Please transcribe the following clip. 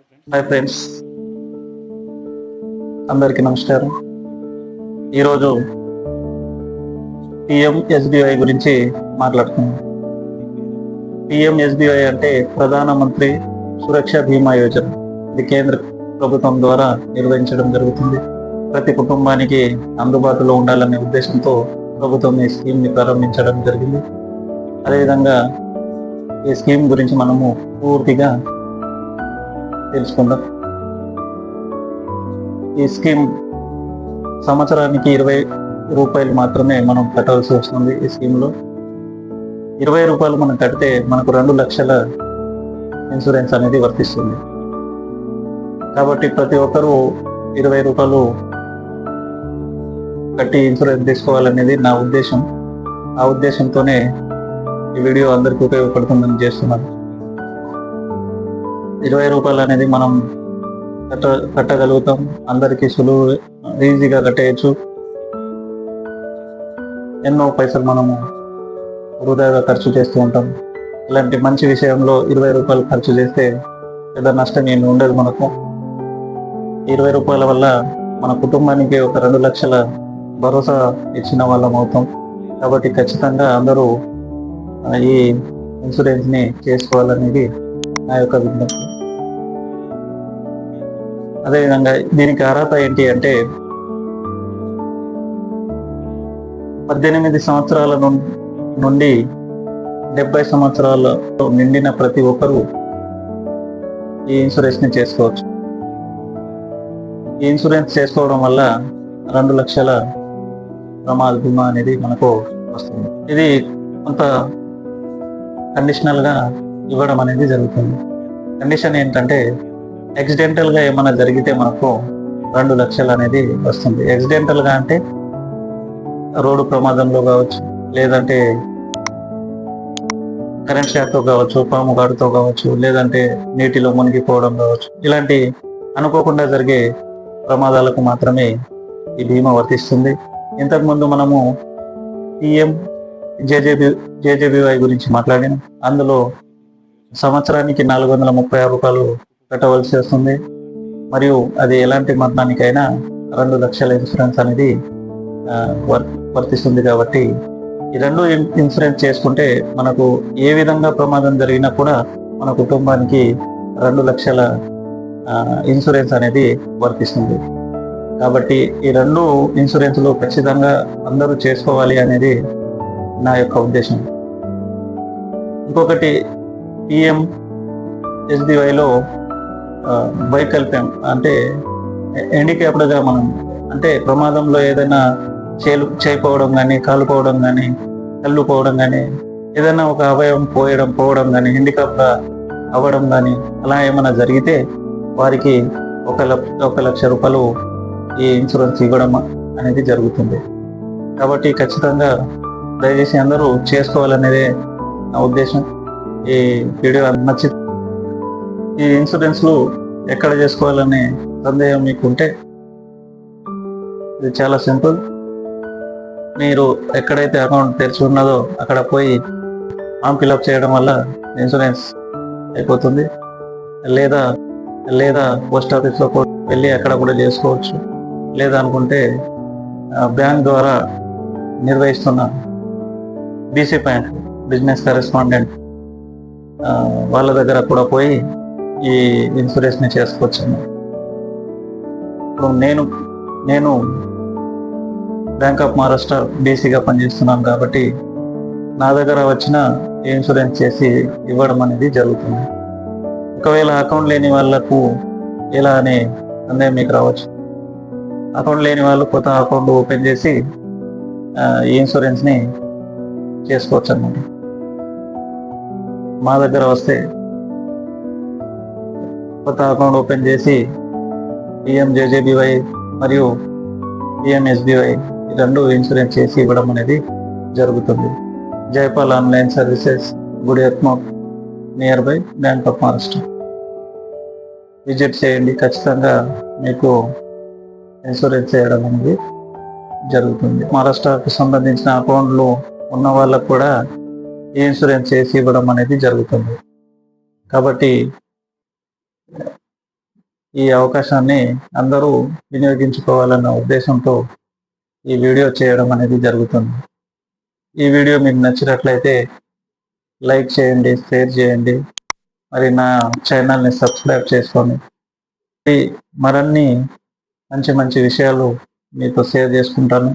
Hi friends. అందరికీ నమస్కారం. ఈరోజు పిఎం ఎస్బిఐ గురించి మాట్లాడుతున్నాం పిఎం ఎస్బిఐ అంటే ప్రధానమంత్రి సురక్ష బీమా యోజన. ఇది కేంద్ర ప్రభుత్వం ద్వారా నిర్వహించడం జరుగుతుంది. ప్రతి కుటుంబానికి అందుబాటులో ఉండాలనే ఉద్దేశంతో ప్రభుత్వం ఈ స్కీమ్ని ప్రారంభించడం జరిగింది. అదేవిధంగా ఈ స్కీమ్ గురించి మనము పూర్తిగా తెలుసుకుందాం. ఈ స్కీమ్ సంవత్సరానికి ఇరవై రూపాయలు మాత్రమే మనం కట్టాల్సి వస్తుంది ఈ స్కీమ్లో. ఇరవై రూపాయలు మనం కడితే మనకు రెండు లక్షల ఇన్సూరెన్స్ అనేది వర్తిస్తుంది. కాబట్టి ప్రతి ఒక్కరూ ఇరవై రూపాయలు కట్టి ఇన్సూరెన్స్ తీసుకోవాలనేది నా ఉద్దేశం. ఆ ఉద్దేశంతోనే ఈ వీడియో అందరికీ ఉపయోగపడుతుందని చేస్తున్నాను. ఇరవై రూపాయలు అనేది మనం కట్ట కట్టగలుగుతాం. అందరికీ సులువు ఈజీగా కట్టేయచ్చు. ఎన్నో పైసలు మనము వృధాగా ఖర్చు చేస్తూ ఉంటాం. ఇలాంటి మంచి విషయంలో ఇరవై రూపాయలు ఖర్చు చేస్తే పెద్ద నష్టం ఏమి ఉండదు మనకు. ఇరవై రూపాయల వల్ల మన కుటుంబానికి ఒక రెండు లక్షల భరోసా ఇచ్చిన వాళ్ళం అవుతాం. కాబట్టి ఖచ్చితంగా అందరూ ఈ ఇన్సూరెన్స్ని చేసుకోవాలనేది నా యొక్క విజ్ఞప్తి. అదేవిధంగా దీనికి అర్హత ఏంటి అంటే పద్దెనిమిది సంవత్సరాల నుండి డెబ్బై సంవత్సరాల నిండిన ప్రతి ఒక్కరూ ఈ ఇన్సూరెన్స్ని చేసుకోవచ్చు. ఈ ఇన్సూరెన్స్ చేసుకోవడం వల్ల రెండు లక్షల ప్రమాద బీమా అనేది మనకు వస్తుంది. ఇది కొంత కండిషనల్గా ఇవ్వడం అనేది జరుగుతుంది. కండిషన్ ఏంటంటే గా ఏమైనా జరిగితే మనకు రెండు లక్షలు అనేది వస్తుంది. యాక్సిడెంటల్గా అంటే రోడ్డు ప్రమాదంలో కావచ్చు లేదంటే కరెంట్ షాక్తో కావచ్చు పాము గాడుతో కావచ్చు లేదంటే నీటిలో మునిగిపోవడం కావచ్చు ఇలాంటి అనుకోకుండా జరిగే ప్రమాదాలకు మాత్రమే ఈ బీమా వర్తిస్తుంది. ఇంతకుముందు మనము పిఎం జేజేబి జేజేబీవై గురించి మాట్లాడినాం. అందులో సంవత్సరానికి నాలుగు వందల ముప్పై రూపాయలు కట్టవలసి వస్తుంది. మరియు అది ఎలాంటి మరణానికైనా రెండు లక్షల ఇన్సూరెన్స్ అనేది వర్తిస్తుంది కాబట్టి ఈ రెండు ఇన్సూరెన్స్ చేసుకుంటే మనకు ఏ విధంగా ప్రమాదం జరిగినా కూడా మన కుటుంబానికి రెండు లక్షల ఇన్సూరెన్స్ అనేది వర్తిస్తుంది. కాబట్టి ఈ రెండు ఇన్సూరెన్స్లు ఖచ్చితంగా అందరూ చేసుకోవాలి అనేది నా యొక్క ఉద్దేశం. ఇంకొకటి పిఎం ఎస్డివైలో వైకల్ప్యం అంటే హ్యాండిక్యాప్డ్గా మనం అంటే ప్రమాదంలో ఏదైనా చేలు చేయకపోవడం కానీ కాలుపోవడం కానీ కళ్ళు కానీ ఏదైనా ఒక అవయవం పోయడం పోవడం కానీ హ్యాండిక్యాప్గా అవ్వడం కానీ అలా ఏమైనా జరిగితే వారికి ఒక లక్ష ఒక లక్ష రూపాయలు ఈ ఇన్సూరెన్స్ ఇవ్వడం అనేది జరుగుతుంది. కాబట్టి ఖచ్చితంగా దయచేసి అందరూ చేసుకోవాలనేదే నా ఉద్దేశం. ఈ వీడియో నచ్చి ఈ ఇన్సూరెన్స్లు ఎక్కడ చేసుకోవాలనే సందేహం మీకు ఉంటే ఇది చాలా సింపుల్. మీరు ఎక్కడైతే అకౌంట్ తెరిచి ఉన్నదో అక్కడ పోయి ఫామ్ ఫిలప్ చేయడం వల్ల ఇన్సూరెన్స్ అయిపోతుంది. లేదా లేదా పోస్ట్ ఆఫీస్లో కూడా వెళ్ళి అక్కడ కూడా చేసుకోవచ్చు. లేదా అనుకుంటే బ్యాంక్ ద్వారా నిర్వహిస్తున్న బీసీ బ్యాంక్ బిజినెస్ కరెస్పాండెంట్ వాళ్ళ దగ్గర కూడా పోయి ఈ ఇన్సూరెన్స్ని చేసుకోవచ్చు ఇప్పుడు నేను నేను బ్యాంక్ ఆఫ్ మహారాష్ట్ర బీసీగా పనిచేస్తున్నాను కాబట్టి నా దగ్గర వచ్చిన ఇన్సూరెన్స్ చేసి ఇవ్వడం అనేది జరుగుతుంది. ఒకవేళ అకౌంట్ లేని వాళ్ళకు ఎలా అనే సందేహం మీకు రావచ్చు. అకౌంట్ లేని వాళ్ళు కొత్త అకౌంట్ ఓపెన్ చేసి ఈ ఇన్సూరెన్స్ని చేసుకోవచ్చు అన్నమాట మా దగ్గర వస్తే కొత్త అకౌంట్ ఓపెన్ చేసి పిఎంజేజేబీవై మరియు పిఎంఎస్బీవై ఈ రెండు ఇన్సూరెన్స్ చేసి ఇవ్వడం అనేది జరుగుతుంది. జైపాల్ ఆన్లైన్ సర్వీసెస్ గుడి ఎత్మోక్ near by bank of Maharashtra. Visit చేయండి ఖచ్చితంగా మీకు ఇన్సూరెన్స్ చేయడం అనేది జరుగుతుంది. మహారాష్ట్రకు సంబంధించిన అకౌంట్లు ఉన్న వాళ్ళకు కూడా ఈ ఇన్సూరెన్స్ చేసి ఇవ్వడం అనేది జరుగుతుంది. కాబట్టి ఈ అవకాశాన్ని అందరూ వినియోగించుకోవాలన్న ఉద్దేశంతో ఈ వీడియో చేయడం అనేది జరుగుతుంది. ఈ వీడియో మీకు నచ్చినట్లయితే లైక్ చేయండి షేర్ చేయండి. మరి నా ఛానల్ని సబ్స్క్రైబ్ చేసుకోండి మరిన్ని మంచి మంచి విషయాలు మీతో షేర్ చేసుకుంటాను.